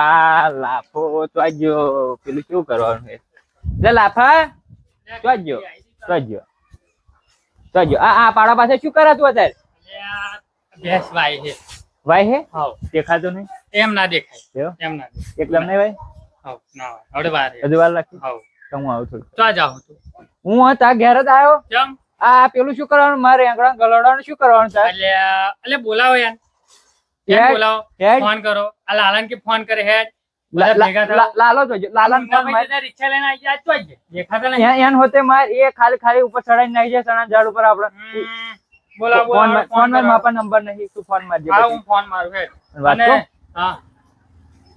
આ લાફો તો આજો પેલું શું કરવાનું એટલે લાફા તો આજો તો આજો તો આજો આ આ પાડા પાસે શું કરાતું અત્યારે? ભેંસ વાય છે? ભાઈ હે હાવ. દેખાતો નહીં? એમ ના દેખાય. એમ ના દેખાય. એકદમ નહીં ભાઈ હાવ ના હવે વાર હજુ વાર લાગશે હાવ. તો હું આવું થોડું. તો જાઉં છું હું આ તા ઘેર જ આવ્યો કેમ આ પેલું શું કરવાનું? મારે આંગળા ગલડવાનું શું કરવાનું છે એટલે એટલે બોલાવો યાર. બોલાવો. ફોન કરો. આ લાલન કે ફોન કરે હેડ લા- બધા ભેગા લા- થાઓ. લા- લાલો જોજો લાલાને ફોન મુન્નાભાઈ માર- જતા રિક્ષા લઈને આવી જાય તો દેખાતા નહીં. એન- એન હોતે માર એ ખાલી ખાલી ઉપર ચડાઈને નાખી જાય સણા ઝાડ ઉપર આપણે. હમ. ફોન ફોન ફોન માપા નંબર નહીં તું ફોન મારજે હા હું ફોન મારું હેડ વાત અને કહું? હા.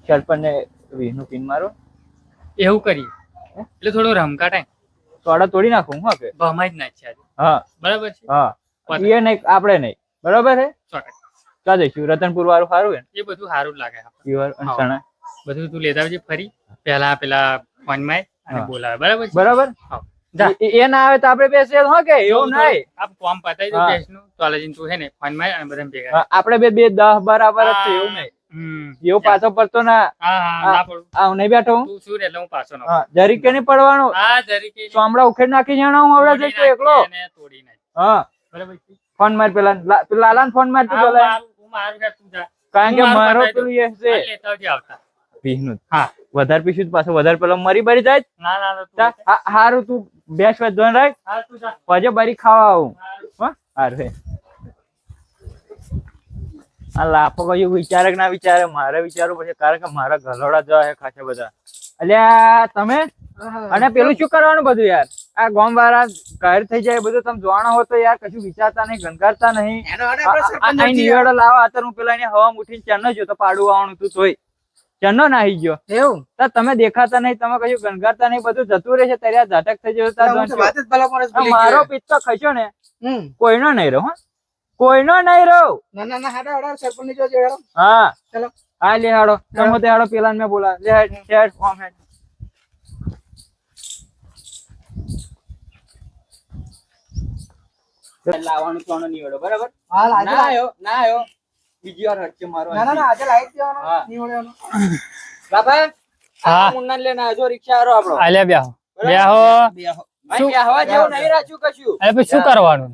સરપંચને વીસનું પિન મારો. એવું કરીએ. એટલે થોડું રમકા ટાઈમ સોડા તોડી નાખું હું કે? ભમાઈ જ નાખ્યા હા. બરાબર છે? હા. એ નહીં આપણે નહીં. બરોબર છે. ક્યાં જઈશું રતનપુર વાળું સારું એ બધું સારું લાગે. પીવર અને. બધું તું લેતા આવજે ફરી. પેલા પેલા ફોનમાં અને બોલાવે. બરાબર બરાબર? હા. એ- ના આવે તો આપણે બેસીએ હો કે? એવું નહીં. આપ ફોર્મ પતાવી દો. બેસનું. કોલેજ તું હે ને ફોનમાં અને બધા ભેગા આપણે બે બે દસ બરાબર જ છે એવું નહીં. એવું પાછો પડતો ના. હા હા હા. ના પડું. આ હું નહીં બેઠો હું? તું શું એટલે હું પાછો ના હા જરીક કે નહીં પડવાનો? હા જરીકે ચોમડા ઉખેડ નાખી જાણો હું હવે જઈશ એકલો. તોડી નાખીએ. હા. બરાબર? ફોન માર પેલા લાલા ફોન માર તું પેલા. કારણ કે મારો પેલું એ છે. ભીનું હા. વધારે પીશું તો પાછો વધારે પેલો મરી બરી જાય ના ના હારું તું બેસ વાત ધોન રાખ. હા, તું પછી બરી ખાવા આવું. હારું. હા. હારું આ લાફો કયું વિચારે ના વિચારે. મારે વિચારવું પડશે. કારણ કે મારા ગલોડા જવા છે ખાસા બધા. અલ્યા તમે? અને પેલું શું કરવાનું બધું યાર? આ ગોમ વાળા ઘર થઈ જાય બધું તમે જોવાના હો તો યાર કશું વિચારતા નહીં ગણકારતા નહીં. આ- આ- આ નિવેડો લાવો અત્યારે હું પેલા અહીંયા હવા ઉઠીને ચેન્નો જો તો પાડું આવવાનું તું તોય. ચેન્નો નાહી ગયો. એવું? તો તમે દેખાતા નહીં તમે કશું ગણકારતા નહીં બધું જતું રહેશે ત્યારે આ ઝાટક થઈ જશે મારો. પિત્તો ખસ્યો ને હમ. કોઈનો નહીં રહ્યો હો. કોઈનો નહીં રહ્યો. ના ના ના હાડા હાડા સરપંચ. હા. ચલો. હા લે હાડો. તમે તે હાડો પેલા મેં બોલા લે હેડ હેડ ફોર્મ હેડ. લાવવાનું તો નીવડો બરાબર? ના આયો ના આયો. બીજી વાર હટકે મારો ના ના ના આજે લાવી દેવાનો. હા. બાપા હા. મુન્નાને લઈને આવજો રિક્ષા હારો આપણો. આલ્યા બ્યાહો બરાબર? બ્યાહો અહીં જેવું નહીં રાખ્યું કશું. અરે પછી શું કરવાનું?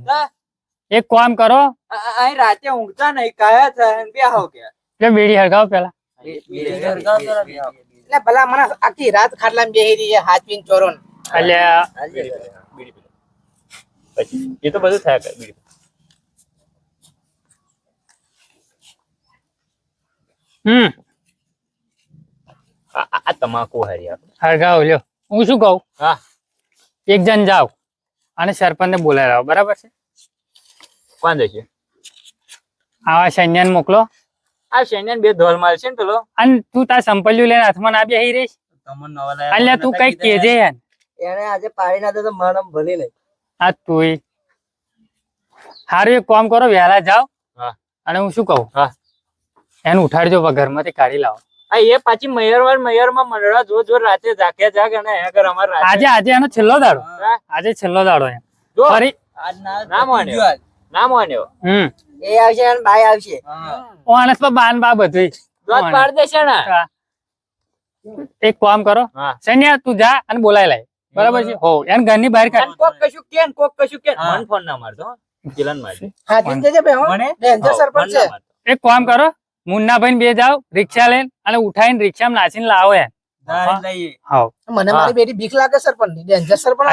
એક કામ કરો. અહીં રાતે ઊંઘતા નહીં કાયા થાય બેહો કે. કે બીડી હરગાવ પેલા. એટલે ભલા મને આખી રાત ખાટલામાં બેહી રહી છે હાથ પીને ચોરોન. અલ્યા. પછી એ તો બધું થયા કરે બીજું હમ. આ તમાકુ હારી હરગાવ લ્યો. હું શું કહું? હા. એક જણ જાવ અને સરપંચને બોલાવી લાવો બરાબર છે? કોણ જશે? આવા સૈન્યાન મોકલો. આ સૈન્યન બે ધોલ માલ છે ને પેલો. અને તું તાર સંપલ્યું લઈને હાથમાં ના બેહી રહીશ. અલ્યા તું કઈ કેજે યાર એને આજે પાડી ના દે તો માણસ ભલી નહીં. આ તુંય. હારું એક કામ કરો વહેલા જાઓ. અને હું શું કહું? હા. એને ઉઠાડજો ઘરમાંથી કાઢી લાવો. એ પાછી મયરવાર મયરમાં મંડળા જો જો રાતે જાગ્યા જાગ અને આગળ અમારે રાતે આજે આજે એનો છેલ્લો દાડો. આજે છેલ્લો દાડો એમ. ફરી ના માન્યો ના માન્યો હમ. એ આવશે અને બાય આવશે. ઓનસ પર બાન બા બધું દોત પાડ દેશે ને. એક કામ કરો. હા. સૈન્ય તું જા અને બોલાય લાય. બરાબર છે? હો એને ઘરની બહાર કાઢ. અને કોક કશું કેન કોક કશું કેન મન ફોન ના મારતો કિલન મારજો. હા જીન જજે બે હો. ડેન્જર સરપંચ છે. એક કામ કરો મુન્નાભાઈ બે જાવ રિક્ષા લઈને અને ઉઠાઈને રિક્ષામાં નાચીને લાવો યાર હાવ. મને મારી બેટી બીક લાગે સરપંચ ડેન્જર સરપંચ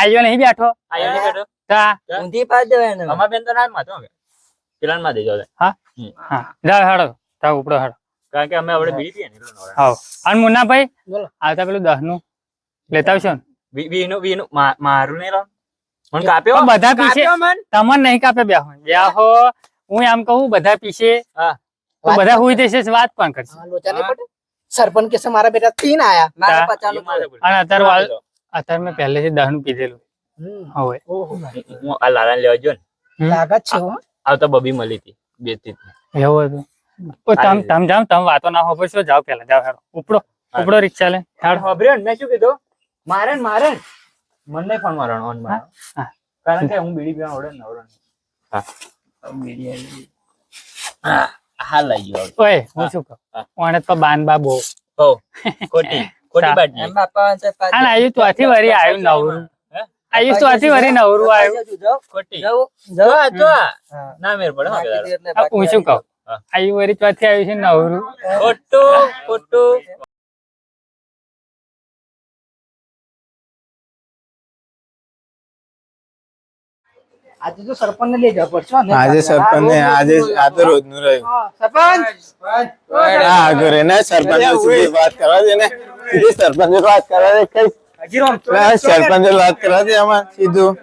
આયો નહીં બેઠો. આ એની બેઠો. તા ઊંધી પાડી દેવાય એને. અમાર બેન તો ના જ હવે. કિરણમાં દેજો હા? હા. જાઓ હાડો. તા ઉપડો હાડો. કારણ કે અમે હવે બીડી પીએ ને એટલે હાવ. અને મુન્નાભાઈ બોલો. આવતા પેલું દસનું લેતા આવશો? ને વી- વીનું- વીનું. મારું નહીં. મને કાપ્યો? પણ બધા પીછે મન. તમને નહીં કાપે બેહો હો. હું. એમ કહું બધા પીછે હા. તો બધા હુઈ દેશે વાત પણ કરશે? હા, પડે? સરપંચ કે મારા બેટા તીન આયા. મારા પચાલો મારે અને અત્યારે વાલ- અત્યારે મેં પહેલેથી થી નું પીધેલું. હવે. ઓહો. હું આ લાલાને લેવા જો ને. હમ. લાગે છે હો. આવતા બબી મળી હતી બેથી એવું હતું. ઓ તમ તમ જામ તમે વાતો ના હોભો છો જાવ પહેલા. જાવ હેડો. ઉપડો. ઉપડો રિક્ષા લે હેડો ખબર્યો ને મેં શું કીધું? મારે ને મારે મને ફોન મારવાનો ઓન મારવાનો. કારણ કે હું બીડી પીવા ઓડે નવરો હા. બીડી આવી. હા લઈ ગયો. ઓય હું શું કહું. ઓણે તો બાનબા બહુ હો એમ બાપા સા- પાછા હા આયુ તો આથી વરી આવ્યું નવરું. આયુ તો આથી વરી નવરું આવ્યું ખોટી. જો જો. તો ના મેર પડે હું શું કહું? આયુ વરી ચોથી આવ્યું છે નવરું. ખોટું ખોટું. આજે તો સરપંચ ને લઈ જવા પડશે ને? આજે સરપંચ ને આજે આ તો રોજનું રહ્યું. સરપંચ? હા ઘરે ને સરપંચ સુધી વાત કરવા દે ને. સીધી સરપંચ વાત કરવા દે કઈ સરપંચ વાત કરવા દે આમાં સીધું.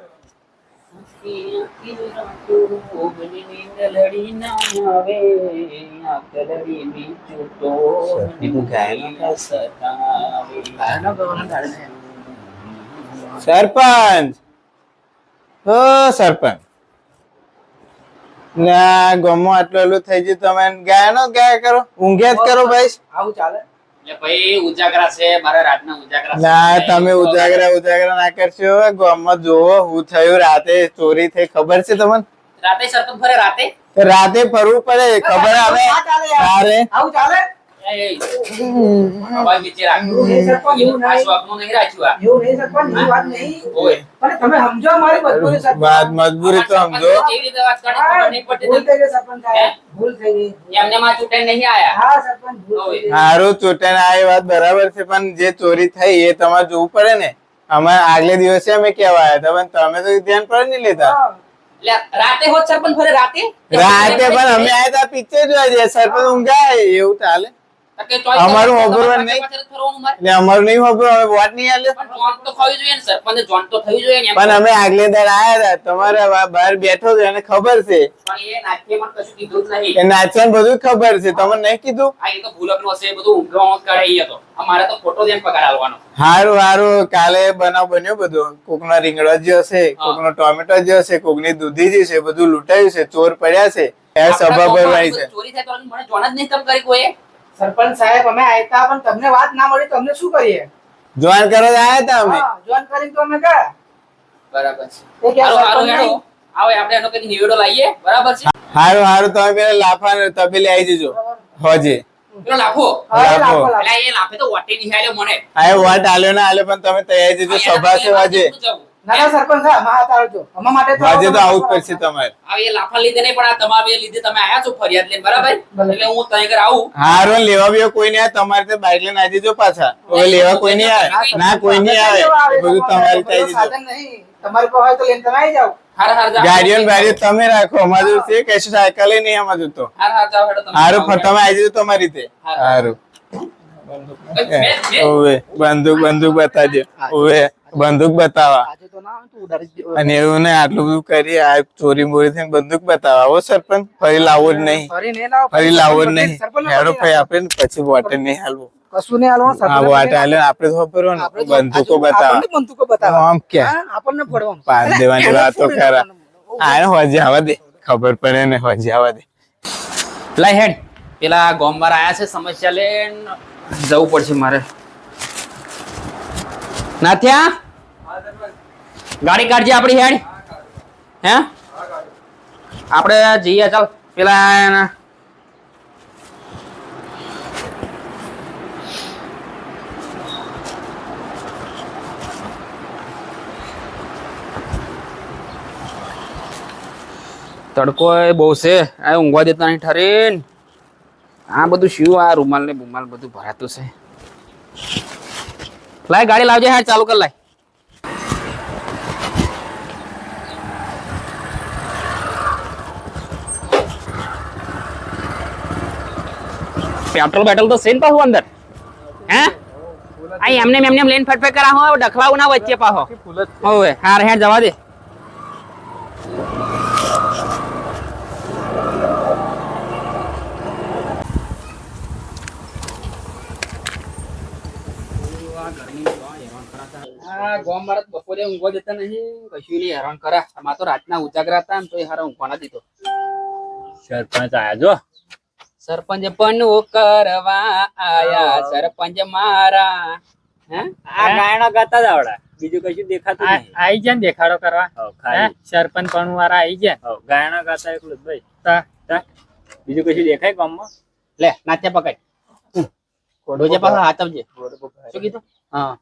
સરપંચ ઓ સરપંચ. ના ગમો આટલું એટલું થઈ ગયું તમે ગયા નો ગયા કરો. ઊંઘ્યા જ કરો ભાઈ. આવું ચાલે. ભાઈ ઉજાગરા છે મારા રાતના ઉજાગરા ના તમે ઉજાગરા ઉજાગરા ના કરશો. ગામમાં જોવો હું થયું રાતે ચોરી થઈ. ખબર છે તમને? રાતે સરપંચ ફરે રાતે? રાતે ફરવું પડે ખબર આવે. ચાલે આવું ચાલે? મજબૂરી તો સમજો. સારું ચૂંટણી આ વાત બરાબર છે પણ જે ચોરી થઈ એ તમારે જોવું પડે ને. અમારે આગલે દિવસે અમે કેવા આવ્યા હતા પણ તમે તો ધ્યાન પર નહીં લેતા. રાતે હોત સરપંચ રાતે? રાતે પણ અમે આવ્યા હતા પિક્ચર જોવા જઈએ સરપંચ ઊંઘાય એવું ચાલે. અમારું નહીં. એટલે અમારું નહીં અમે નહીં આલ્યો પણ ને ને અમે આગલે દાડ આયા હતા. તમારે બહાર બેઠો છે એને ખબર છે. એ નાચવાનું બધું ખબર છે. તમને નહીં કીધું? હારું હારું. કાલે બનાવ બન્યો બધું. કોકનો રીંગણો જે હશે કોકનો ટોમેટો જે હશે કોકની દૂધી જે છે બધું લૂંટાયું છે ચોર પડ્યા છે. એ સભા ભરવાની છે. ચોરી થાય તો મને જોન જ નહીં તમ કરી કોઈ. સરપંચ સાહેબ અમે આયા હતા પણ તમને વાત ના મળી તો અમને શું કરીએ? જોવાન કરો જ આયા હતા અમે. જોઈન કરીને તો અમે ગયા. બરાબર છે. એ કે આ હાલો, હાલો, હેડો. આવો આપણે એનો કંઈક નિવેડો લાવીએ. બરાબર છે? હારું હારું તમે પેલા લાફા ને તબેલે આવી જજો. હોજે. પેલો લાફો? હા, એ લાભો. લાભો, લાભો. એટલે એ લાફે તો વોટે નહીં મને. આ વોટ આલ્યો ના આલ્યો પણ તમે તૈયાર જજો. સભા છે વાજે ના ના સરપંચ સાહેબ અમારા હાથ આવજો. અમારા માટે તો વાજે તો આવું પડશે તમારે. હવે એ લાફા લીધે નહીં પણ આ તમારે લીધે તમે આયા છો ફરિયાદ લઈને બરાબર? એટલે હું ત્યાં આગળ આવું. હારું લેવા બી કોઈ નહીં તમારે તો બાઈક લઈને આવી જજો પાછા. હવે લેવા કોઈ નહીં આવે. ના કોઈ નહીં આવે. બધું તમારી થઈ જજો સાધન નહીં. તમારી પાસે હોય તો લઈને તમે આવી જાઓ. હાર હાર ગાડીઓ તમે રાખો. અમારું છે કશું સાયકલ નહીં અમારું તો હાર તમે. હારું ફર તમે આવી જજો તમારી રીતે. હારું. બંદૂક બંદૂક. બતાવજો. ઓવે. બંદૂક બતાવા. ના. અને એવું ને આટલું બધું કરી આ ચોરી મોરી થઈને બંદૂક બતાવા. આવો સરપંચ ફરી લાવો જ નહીં. ફરી લાવો જ નહીં. હેડો ફરી ભાઈ આપણે ને પછી વોટર નહીં હાલવો. કશું નહીં હાલવાનું, આ સરપંચને હાલે આપણે તો ખબર ને બંદૂકો બતાવા. બંદૂકો બતાવવા. આમ કે. આપણને ફોડવાનું. પાસ દેવાની વાતો નાખવાનું. આને હોજે આવા દે. ખબર પડે ને હોજે આવા દે. લાય હેડ. પેલા ગોમવાર આયા છે સમસ્યા લઈને જવું પડશે મારે. નાથ્યા? ગાડી કાઢજે આપણી હેડ. હે? આપણે જઈએ, ચાલ. પેલા તડકો એ બહુ છે. આ ઊંઘવા દેતા નહીં ઠરીન. આ બધું શું આ રૂમાલ ને બુમાલ બધું ભરાતું છે. લાય, ગાડી લાવજે, હા, ચાલુ કર, લાય. પેટ્રોલ બેટ્રોલ તો સેન પાછું અંદર. હે? આ એમને એમને લઈને ફટફટ કરા હો ડખલાવું ના વચ્ચે પાહો. હોવે હાર હેડ જવા દે. ગોમ મારા બપોરે ઊંઘવા દેતા નહીં કશું નહીં હેરાન કરા. આમાં તો રાતના ઉજાગરા હતા ને તો એ હારા ઊંઘવા ના દીધો. સરપંચ આયા જો. સરપંચ પણ કરવા આયા. સરપંચ મારા. આ ગાયણો ગાતા જ આવડા. બીજું કશું દેખાતું નહીં. આઈ જાય ને દેખાડો કરવા. સરપંચ પણ વાળા આઈ જાય ગાયણો ગાતા એકલું ભાઈ? બીજું કશું દેખાય ગામમાં? લે નાચે પકડ. ડોજે પાછો હાચવજે શું કીધું? હા.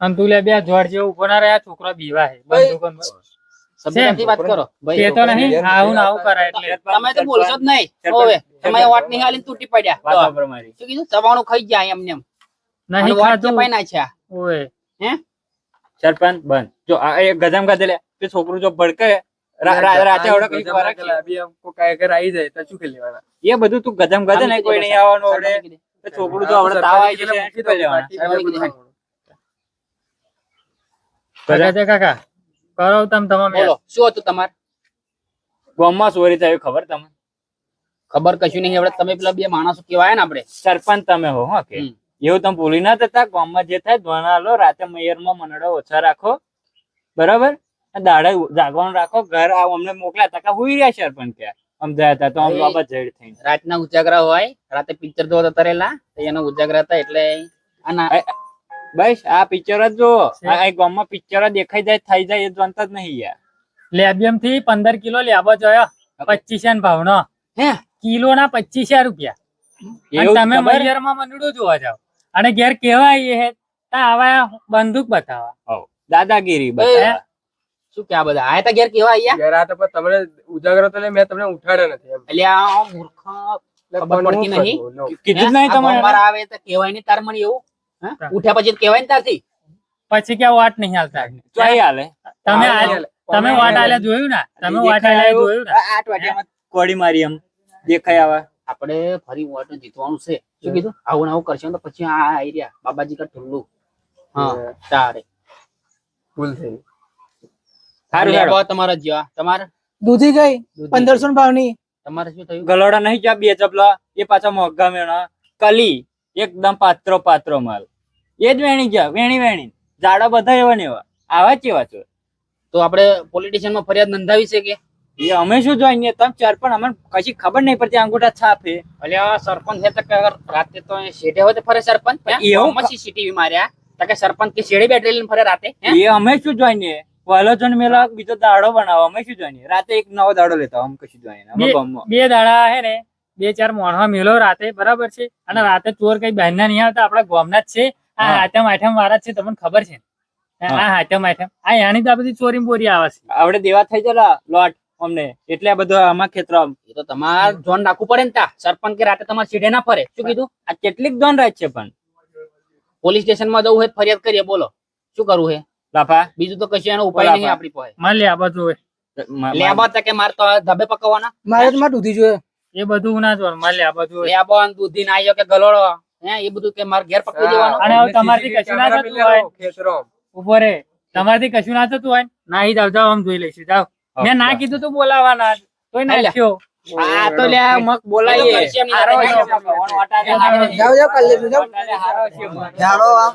અને તું લે બે જોડ જેવું ઊભો ના રહ્યા છોકરો બીવા હે બંદૂકો સભ્યતાથી વાત કરો. ભાઈ તો નહીં. આવું આવું કરાય એટલે. તમે તો બોલશો જ નહીં. હવે. તમે વાત નહીં હાલી તૂટી પડ્યા. વાતો પર મારી. શું કીધું? ચવાણું ખાઈ જાય એમ અને નહીં વાત ખાતું નાખ્યા. ઓય હે? સરપંચ બંધ. જો આ એક ગજામ ગાધે લે તે છોકરું જો ભડકે રા- રા- રાતે કઈ ફરક એ બધું તું ગજામ ગાધે ને કોઈ નહીં આવવાનું છોકરું તાવ આવી કરી કાકા કાકા. કરો તમે તમામ બોલો શું હતું તમારે? ગામમાં ચોરી થઈ ખબર તમને? ખબર કશું નહીં હવે તમે પેલા બે માણસો કેવાય ને આપણે. સરપંચ તમે હો હા કે. એવું તમે ભૂલી ના થતા ગામમાં જે થાય ધોના લો રાતે મૈયરમાં મનડો ઓછા રાખો. બરાબર? દાડે જાગવાનું રાખો ઘર આ અમને મોકલ્યા તકા હુઈ રહ્યા સરપંચ કે. અમદાવાદ હતા તો આમ અરે. બાબા જડ થઈ રાતના ઉજાગરા હોય રાતે પિક્ચર જોવા તરેલા એનો ઉજાગરા હતા એટલે આના બસ આ પિક્ચર જ જો આ આ ગામમાં પિક્ચર દેખાઈ જાય થઈ જાય એ જાણતા જ નહીં યાર. લેબિયમથી પંદર કિલો લેવો જોયો. પચીસ ભાવ નો હે? કિલો ના પચીસ રૂપિયા તમે મરિયરમાં મંડળું જોવા જાવ અને ઘેર કેવા આવીએ હે? તા આવા બંદૂક બતાવા દાદાગીરી બતાવા શું કે આ બધા? આયા તા ઘેર કેવા આયા? તમને ઉજાગરો તો મેં તમને ઉઠાડે નથી એટલે આ મૂર્ખ ખબર પડતી નહીં? કીધું જ નહીં તમારે? આવે તો કેવાય નહીં તાર મને એવું? ઉઠ્યા પછી કેવાય ને તારથી. પછી ક્યાં વાટ નહીં હાલતા? ક્યાંય હાલે. તમે તમે વાટ આલ્યા જોયું ને? તમે વાટ આલ્યા જોયું ને? આઠ વાગ્યામાં કોડી મારી એમ. દેખાય આવા. આપણે ફરી વોટ જીતવાનું છે. શું કીધું? આવું ને આવું કરશે તો પછી આ આવી રહ્યા. બાબાજી કા ઠુલ્લું હા. તારે. ભૂલ થઈ સારું તમારા જેવા. તમારે? દૂધી ગઈ. પંદરસો ભાવની. તમારે શું થયું? ગલોડા નહીં ચા બે ચપલા એ પાછા મોગા મેણા. કલી. એકદમ પાત્રો પાત્રો માલ. એ જ વેણી ગયા વેણી વેણી જાડા બધા એવા ને એવા. આવા એવા છો? તો આપણે પોલિટિશિયનમાં ફરિયાદ નોંધાવી છે કે? એ અમે શું જોઈએ તમે ચાર પણ અમને કશી ખબર નહીં પડતી અંગૂઠા છાપે. એટલે સરપંચ હે તો રાતે તો શેઠે હોય તો ફરે સરપંચ? એવું પછી CCTV માર્યા. તકે કે સરપંચ કે શેડે બેઠી લઈને ફરે રાતે એ અમે શું જોઈએ પહેલો જણ મેલા બીજો દાડો બનાવો અમે શું જોઈએ રાતે એક નવો દાડો લેતા અમે કશું જોઈએ બે દાડા હે ને બે ચાર મોણવા મેલો રાતે બરાબર છે? અને રાતે ચોર કઈ બહાર ના નહીં આવતા આપડા ગોમના જ છે. આ. હાથમ આઠમ વાળા છે તમને ખબર છે? આ હાથમ આઠમ આ યાની તો આ બધી ચોરી બોરી આવે છે. આપડે દેવા થઈ જલા લોટ અમને. એટલે આ બધું આમાં ખેતર એ તો તમારે જોન રાખવું પડે ને તા. સરપંચ કે રાતે તમારે સીઢે ના ફરે. શું કીધું? આ કેટલીક ધોન રાત છે પણ. પોલીસ સ્ટેશનમાં જવું હોય ફરિયાદ કરીએ બોલો. શું કરવું હે? લાફા. બીજું તો કશું એનો ઉપાય નહીં આપણી પાસે. મારે લેવા આ બધું હોય. લેબા કે મારે તો ધબે પકવવાના? મારે તો મારે દૂધી જોઈએ. એ બધું ના જોવાનું મારે આ બધું હોય. લેબા ને ના આવ્યો કે ગલોડો? હે એ બધું કે માર ઘેર પકડી દેવાનું? અને હવે તમારથી કશું ના થતું હોય. ખેતરો. ઊભો રે. તમારથી કશું ના થતું હોય. ના ઈ જાવ જાવ આમ જોઈ લઈશું જાવ મેં ના કીધું તું બોલાવાના તોય ના અલ્યા. આ તો લે મક બોલાઈએ. હારો. જાઓ જાઓ કાલે વાટાને હારો છે જાડો આમ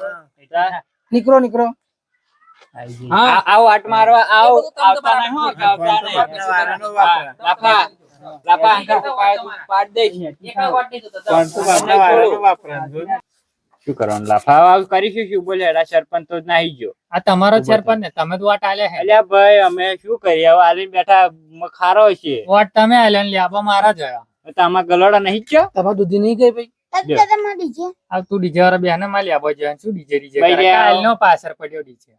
નીકળો નીકળો. હા આવો આટ મારવા આવો આવતા નહીં. આવતા નહીં. અંકલ પાડ- શું કરવાનું? લાફા આવું કરીશું શું બોલે? સરપંચ તો નાહી ગયો. આ તમારો સરપંચ ને તમે તો વાટ આલ્યા હે. અલ્યા ભાઈ અમે શું કરીએ? હવે આલીને બેઠા ખારો છે. વાટ તમે આલ્યા ને લેબા મારા જોયા તો આમાં ગલોડા નહીં ગયો છો તમારે દૂધી નહીં ગઈ ભાઈ? તું ડીજે વાળા બેને માલી આપો જોયા શું ડીજે ડીજે ભાઈ કરે? લે આવો. કાલનો પાછળ પડ્યો ડીજે.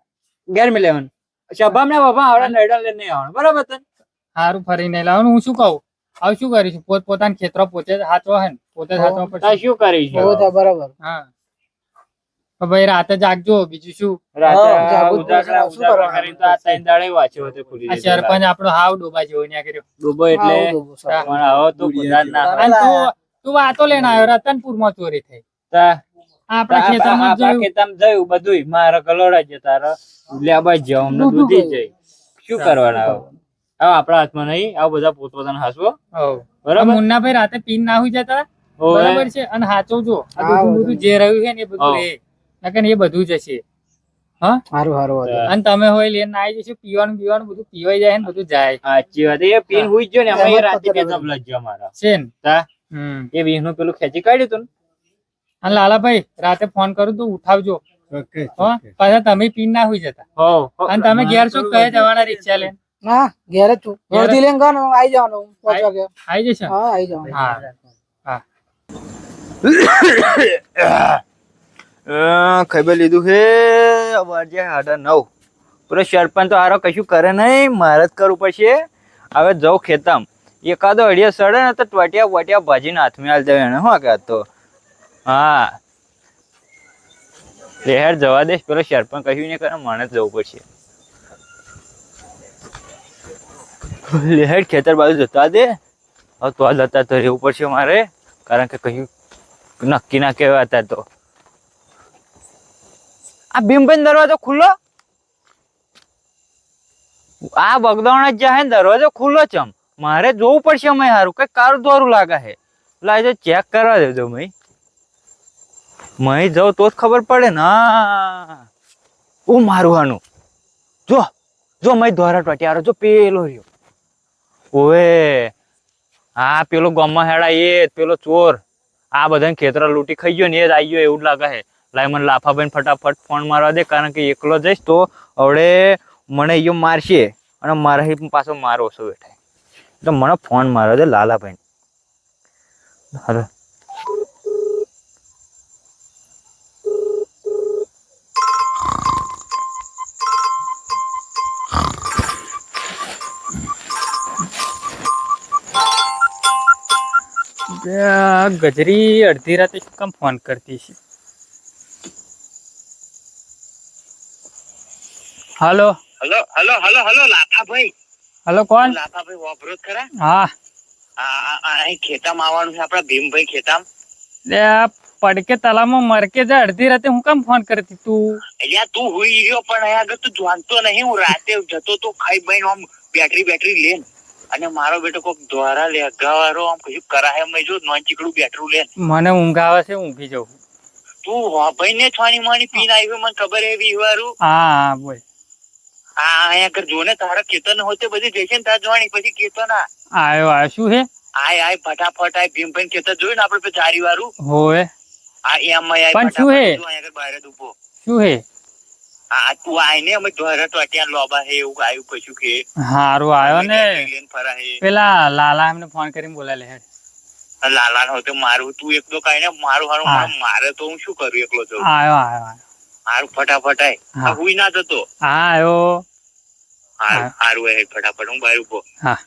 ગેર મિલેવન લેવાનું ને બાબા આવડા નડે લઈને નહીં આવવાનું બરાબર તને? સારું ફરીને લાવવાનું હું શું કહું? હવે શું કરીશું? પોત પોતાના ખેતરો પોતે જ હે પોતે જ હાચવા પડશે. શું કરીશું? બરાબર. હા. ભાઈ રાતે જાગજો બીજું શું. સરપંચ આપડો હાવ ડોબા જેવો ન્યા કર્યો. ડોબો એટલે હવે તો કુદાર ના તું તું વાતો લઈને આવ્યો રતનપુરમાં ચોરી થઈ. તા આપણા ખેતરમાં જોયું. ખેતરમાં જોયું બધુંય. મારા કલોડા જ તારા લેબા જ જાવ, અમને દૂધું દૂધી જ જાય. શું કરવાના આપણા હાથમાં નહીં આવું બધા પોતપોતાના હાસવો. બરાબર? મુન્નાભાઈ રાતે પીન ના હોય જતા. બરાબર છે? અને હાચવજો આ હા, બધું બધું. જે રહ્યું છે ને એ બધું રે નકર એ બધું જ હશે. સારું સારું અને તમે હોય લઈને આવી જશો પીવાનું પીવાનું બધું પીવાઈ જાય ને બધું જાય. સાચી વાત એ પીન હુઈ જ ને અમે રાતે બે બધું. તબલા જ ગયો મારા. છે ને? તા? હમ. એ વીસનું પેલું ખેંચી કાઢ્યું તું અને લાલાભાઈ રાતે ફોન કરું તો ઉઠાવજો. હો? પાછા તમે પીન ના હોય જતા. અને તમે ઘેર છો કયા જવાના રિક્ષા લઈને? ના ઘેર જ છું. ઘેર વર્ધી લઈને ગયો ને આવી જવાનું પાંચ વાગે. આવી જશે? હા આવી જવાનું. હા. ખબર લીધું હે સાડા નવ. પૂરો સરપંચ તો હારો કશું કરે નહીં મારે જ કરવું પડશે. હવે જવું ખેતમ. એકાદો અડિયો સડે ને તો ટોટિયા વટિયા ભાજીને હાથમાં હાલ જાય એને શું કે આ તો? હા. લેહેર જવા દેશ પેલો સરપંચ કશું નહીં કરે મને જ જવું પડશે. લેહેર ખેતર બાજુ જતા દે. હવે તો જતા તો રહેવું પડશે મારે કારણ કે કહ્યું નક્કી ના કહેવાય હતા તો. આ ભીમભાઈ દરવાજો ખુલ્લો? આ બગદાણ જ જાય ને દરવાજો ખુલ્લો છે મારે જોવું પડશે અમે હારું કઈ કારું દોરું લાગે છે લાજો ચેક કરવા દેજો મય. મય જાઉં તો જ ખબર પડે ને. હું. મારું આનું જો જો મય ધોરા ટોટિયારો જો પેલો રહ્યો. ઓએ હા, પેલો ગામમાં હેડા એ પેલો ચોર. આ બધાને ખેતરા લૂંટી ખાઈ ગયો ને એ જ આવી ગયો એવું લાગે છે. લાય મને લાફાભાઈ ફટાફટ ફોન મારવા દે, કારણ કે એકલો જઈશ તો હવે મને ઈયો મારશે અને મારા પાછો મારો ઓછો બેઠાય. તો મને ફોન મારવા દે લાલાભાઈ હાલો. ગજરી અડધી રાતે કામ ફોન કરતી છે? Hello hello hello hello hello Lathabhai. Hello કોણ? લાથાભાઈ વાપરો ખરા? હા. અહીં ખેતામ આવવાનું છે આપડા ભીમભાઈ ખેતામ. લે પડકે તલામાં મરકે જ અડધી રાતે હું કેમ ફોન કરતી તું? અહીંયા તું હોઈ રહ્યો પણ અહીંયા આગળ તું જાણતો નહીં હું રાતે જતો તો ખાઈ બહીને આમ બેટરી બેટરી લેન અને મારો બેટો કોક દ્વારા લે અગાવારો આમ કશું કરાય મેં જો નોન ચીકડું બેટરું લે. મને ઊંઘ આવે છે ઊંઘી જાઉં. તું ભાઈ ને છાની માની પીન આવી મને ખબર એ વિવારું હા હા બોલ. આ અહીંયા આગળ જો ને તારા કેતન હોતે બધી જશે ને તાર જોવાની પછી ખેતર ના આયો આ શું હે આય આય ફટાફટ આય ભીમભાઈ ખેતર જોયું ને આપડે ચારી વારું હોવે. આ એમ આય પણ શું હે? શું હે આ તું આય ને અમે તો અત્યારે લોબા હે એવું આવ્યું કશું કે. હારું આવ્યો ને. હે. પેલા લાલા એમને ફોન કરીને બોલા હેડ. લાલા નો તો મારું તું એકલો કાઈ ને મારું હારું મારે- તો હું શું કરું એકલો તો? હારું ફટાફટ આય. હા. હુઈ ના જતો. હા આયો હારું હા. ફટાફટ હું બહાર ઊભો. હા.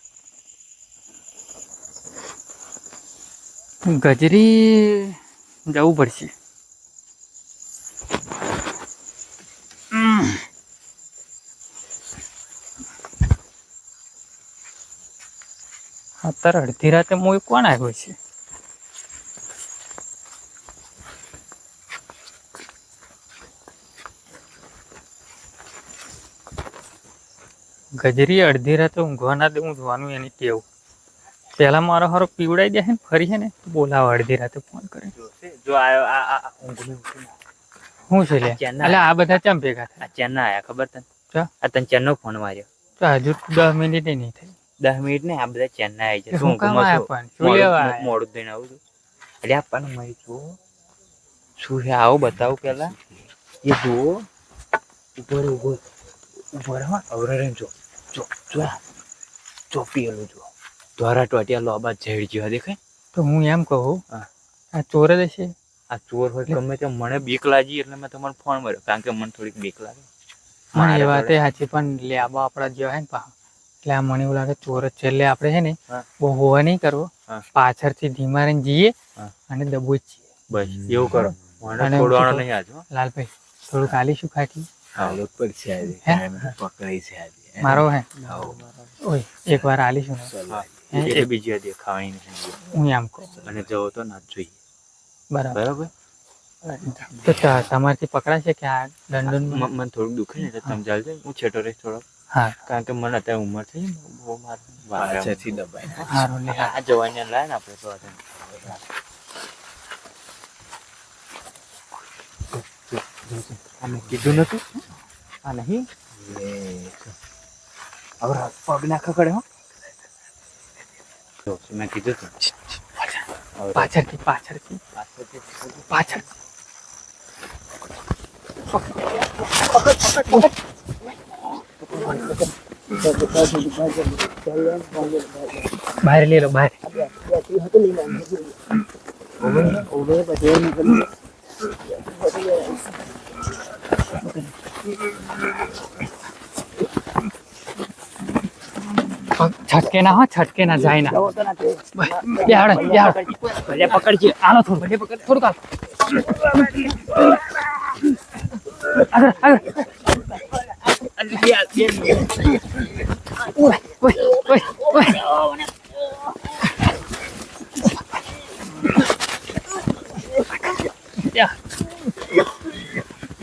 ગજરી જવું પડશે. અત્યારે અડધી રાતે મોય કોણ આવ્યો છે? ગજરી અડધી રાતે ઊંઘવા ના દે ઊંઘવાનું એની ટેવ પેલા મારો હારો પીવડાઈ દે ને ફરી છે ને બોલાવો અડધી રાતે ફોન કરે. જો આયો આ. શું છે લે. એટલે આ બધા ચમ ભેગા આ ચેન્ના આયા ખબર તને? આ તને ચેન્નો ફોન માર્યો. તો હજુ દસ મિનિટ નહીં થઈ. દસ મિનિટ ને આ બધા ચેન્નાઈ આવી જાય. શું કામ આયા પણ? શું મોડું થઈને આવું છું. એટલે આપણને મળી જુઓ. શું છે? આવો બતાવું પેલા એ જુઓ. ઉપર ઊભો. ઊભો રહે. અવરે જો. જો જો. આ. જો પેલું જો દ્વારા ટોટિયા લોબા ઝેડ જેવા દેખાય. તો હું એમ કહું આ ચોર જ હશે? આ ચોર હોય ગમે તે મને બીક લાગી એટલે મેં તમારો ફોન કર્યો. કારણ કે મને થોડીક બીક લાગે. મને એ વાત સાચી પણ લે આબા આપણા જેવા હે ને પા એટલે આ મને એવું લાગે ચોર જ છે. એટલે આપણે છે ને બહુ હોવા નહીં કરવો. પાછળથી ધીમા રહીને જઈએ. અને દબોચ છીએ. બસ એવું કરો. છોડવાનો નહીં આજ લાલભાઈ થોડું કાલી શું ખાટી? હાલત પડશે આજે. પકડાઈ છે આજે. મારો હે? ઓય એક વાર આલીશું ને. હા. હે, એટલે એક- બીજી વાર દેખાવાની હું આમ કહું અને જવો તો ના જોઈએ. બરાબર. બરાબર? તો તમારથી પકડાશે કે આ દંડન મને થોડુંક દુખે ને એટલે તમે ચાલજો. હું છેટો રહીશ થોડો હા. કારણ કે મને અત્યારે ઉંમર થઈ બહુ મારે વારે પાછળથી દબાઈ હારું લે. આ જવાની લાય ને આપણે તો આજે. કીધું નતું? આ નહીં? હવે પગ નાખો કડે હો. જો, મેં કીધું તું. પાછળથી પાછળથી. પાછળથી. પાછળ. બહાર લઈ લો બહાર છટકે ના હો છટકે ના જાય ના બેહાડ બેહાડ ભલે પકડજે આલો થોડું ભલે પકડ થોડુંક આલો આગળ આગળ ઓય ઓય ઓય યા.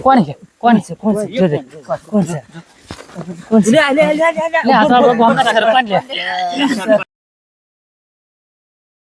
કોણ છે કોણ છે કોણ છે જોજે કોણ છે કોણ છે લે આ તો ગામના સરપંચ લે